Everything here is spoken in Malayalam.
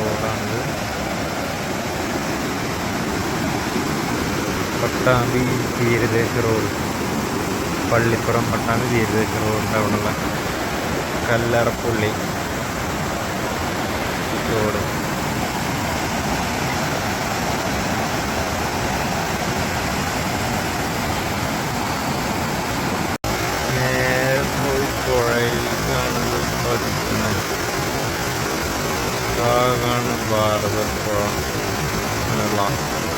റോഡാണിത് പട്ടാമ്പി തീരദേശ റോഡ്. പള്ളിപ്പുറം പട്ടാമ്പി തീരദേശ റോഡിന്റെ അവിടെയുള്ള കല്ലറപ്പുള്ളി. Southern Barber from Milan.